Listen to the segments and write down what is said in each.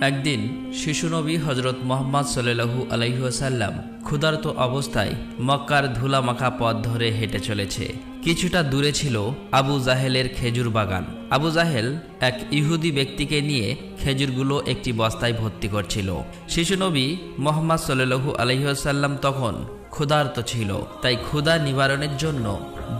একদিন শিশুনবী হজরত মোহাম্মদ সোল্লাহু আলহিহাসাল্লাম ক্ষুধার্ত অবস্থায় মক্কার ধুলামাখা পথ ধরে হেঁটে চলেছে। কিছুটা দূরে ছিল আবু জাহেলের খেজুর বাগান। আবু জাহেল এক ইহুদি ব্যক্তিকে নিয়ে খেজুরগুলো একটি বস্তায় ভর্তি করছিল। শিশুনবী মোহাম্মদ সাল্লু আলহিহাসাল্লাম তখন ক্ষুধার্ত ছিল, তাই ক্ষুধা নিবারণের জন্য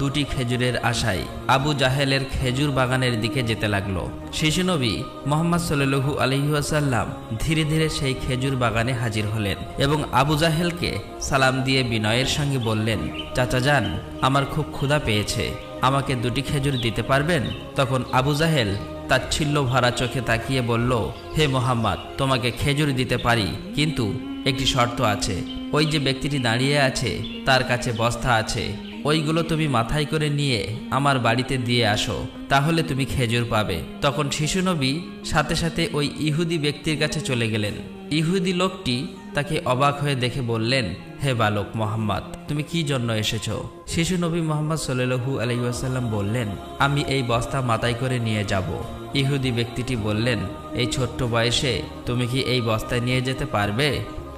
দুটি খেজুরের আশায় আবু জাহেলের খেজুর বাগানের দিকে যেতে লাগল। শিশুনবী মোহাম্মদ সাল্লু আলহিহাসাল্লাম ধীরে ধীরে সেই খেজুর বাগানে হাজির হলেন এবং আবু জাহেলকে সালাম দিয়ে বিনয়ের সঙ্গে বললেন, চাচা যান, আমার খুব ক্ষুধা পেয়েছে, আমাকে দুটি খেজুর দিতে পারবেন? তখন আবু জাহেল তাচ্ছিল্য ভরা চোখে তাকিয়ে বলল, হে মোহাম্মদ, তোমাকে খেজুর দিতে পারি, কিন্তু একটি শর্ত আছে ওই যে ব্যক্তিটি দাঁড়িয়ে আছে, তার কাছে বস্তা আছে। ওইগুলো তুমি মাথায় করে নিয়ে আমার বাড়িতে দিয়ে আসো, তাহলে তুমি খেজুর পাবে। তখন শিশু নবী সাথে সাথে ওই ইহুদি ব্যক্তির কাছে চলে গেলেন। ইহুদি লোকটি তাকে অবাক হয়ে দেখে বললেন, হে বালক মোহাম্মদ, তুমি কি জন্য এসেছ? শিশু নবী মোহাম্মদ সাল্লু আলহিউসাল্লাম বললেন, আমি এই বস্তা মাথায় করে নিয়ে যাব। ইহুদি ব্যক্তিটি বললেন, এই ছোট্ট বয়সে তুমি কি এই বস্তায় নিয়ে যেতে পারবে?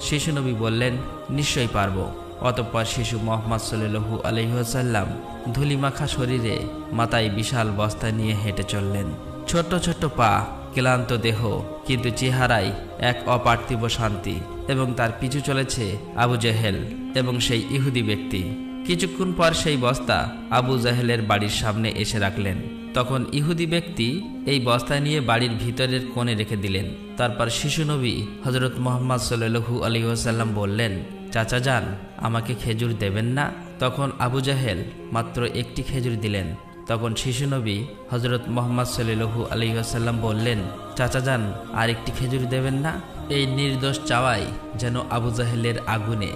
শিশু নবী বললেন, নিশ্চয়ই পারব। অতঃপর শিশু মোহাম্মদ সাল্লু আলহিহাসাল্লাম ধুলিমাখা শরীরে মাথায় বিশাল বস্তা নিয়ে হেঁটে চললেন। ছোট্ট ছোট্ট পা, ক্লান্ত দেহ, কিন্তু চেহারায় এক অপার্থিব শান্তি এবং তার পিছু চলেছে আবু জেহেল এবং সেই ইহুদি ব্যক্তি। কিছুক্ষণ পর সেই বস্তা আবু জাহেলের বাড়ির সামনে এসে রাখলেন। তখন ইহুদি ব্যক্তি এই বস্তা নিয়ে বাড়ির ভিতরের কোণে রেখে দিলেন। তারপর শিশু নবী হজরত মোহাম্মদ সাল্লু আলী ওসাল্লাম বললেন, চাচা যান, আমাকে খেজুর দেবেন না। তখন আবু জাহেল মাত্র একটি খেজুর দিলেন। তখন শিশু নবী হজরত মোহাম্মদ সাল্লু আলী ওসাল্লাম বললেন, চাচা যান, আর একটি খেজুর দেবেন না। এই নির্দোষ চাওয়াই যেন আবু জাহেলের আগুনে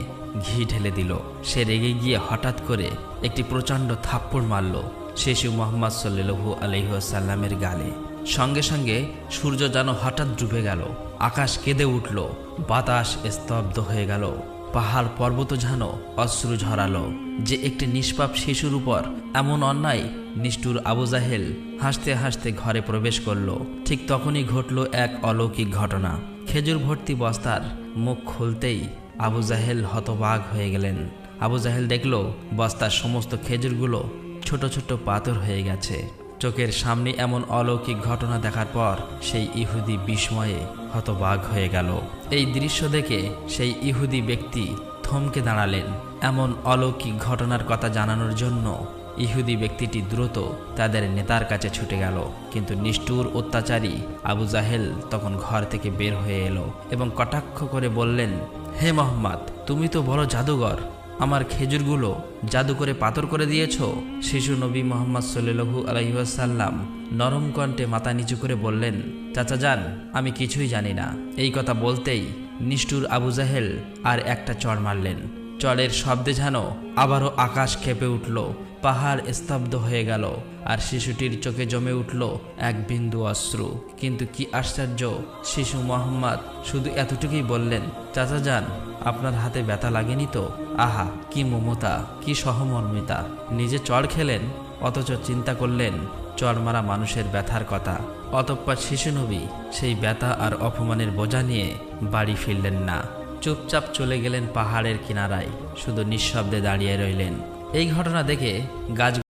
ঘি ঢেলে দিল। সে রেগে গিয়ে হঠাৎ করে একটি প্রচণ্ড থাপ্পড় মারল। শিশু মোহাম্মদ সাল্লু আলহিহাসাল্লামের গালে। সঙ্গে সঙ্গে সূর্য যেন হঠাৎ ডুবে গেল, আকাশ কেঁদে উঠল, বাতাস স্তব্ধ হয়ে গেল। পাহাড় পর্বত যেন অশ্রু ঝরালো। যে একটি নিষ্পাপ শিশুর উপর এমন অন্যায় নিষ্ঠুর আবু জাহেল হাসতে হাসতে ঘরে প্রবেশ করল। ঠিক তখনই ঘটল এক অলৌকিক ঘটনা। খেজুর ভর্তি বস্তার মুখ খুলতেই আবু জাহেল হতবাগ হয়ে গেলেন। আবু জাহেল দেখল, বস্তার সমস্ত খেজুরগুলো ছোট ছোট পাথর হয়ে গেছে। চোখের সামনে এমন অলৌকিক ঘটনা দেখার পর সেই ইহুদি বিস্ময়ে হতবাগ হয়ে গেল। এই দৃশ্য দেখে সেই ইহুদি ব্যক্তি থমকে দাঁড়ালেন। এমন অলৌকিক ঘটনার কথা জানানোর জন্য ইহুদি ব্যক্তিটি দ্রুত তাদের নেতার কাছে ছুটে গেল। কিন্তু নিষ্ঠুর অত্যাচারী আবু জাহেল তখন ঘর থেকে বের হয়ে এলো এবং কটাক্ষ করে বললেন, হে মোহাম্মদ, তুমি তো বড় জাদুঘর। আমার খেজুরগুলো জাদু করে পাথর করে দিয়েছ? শিশু নবী মোহাম্মদ সোল্লু আলহিহাসাল্লাম নরম কণ্ঠে মাথা নিচু করে বললেন, চাচা যান, আমি কিছুই জানি না। এই কথা বলতেই নিষ্ঠুর আবু জাহেল আর একটা চড় মারলেন। চড়ের শব্দে যেন আবারও আকাশ কেঁপে উঠল, পাহাড় স্তব্ধ হয়ে গেল, আর শিশুটির চোখে জমে উঠল এক বিন্দু অশ্রু। কিন্তু কি আশ্চর্য, শিশু মোহাম্মদ শুধু এতটুকুই বললেন, চাচা যান, আপনার হাতে ব্যথা লাগেনি তো? আহা, কি মমতা, কি সহমর্মিতা। নিজে চড় খেলেন, অথচ চিন্তা করলেন চড় মারা মানুষের ব্যথার কথা। অতঃপর শিশু নবী সেই ব্যথা আর অপমানের বোঝা নিয়ে বাড়ি ফিরলেন না। চুপচাপ চলে গেলেন পাহাড়ের কিনারায় শুধু নিঃশব্দে দাঁড়িয়ে রইলেন। এই ঘটনা দেখে গাছ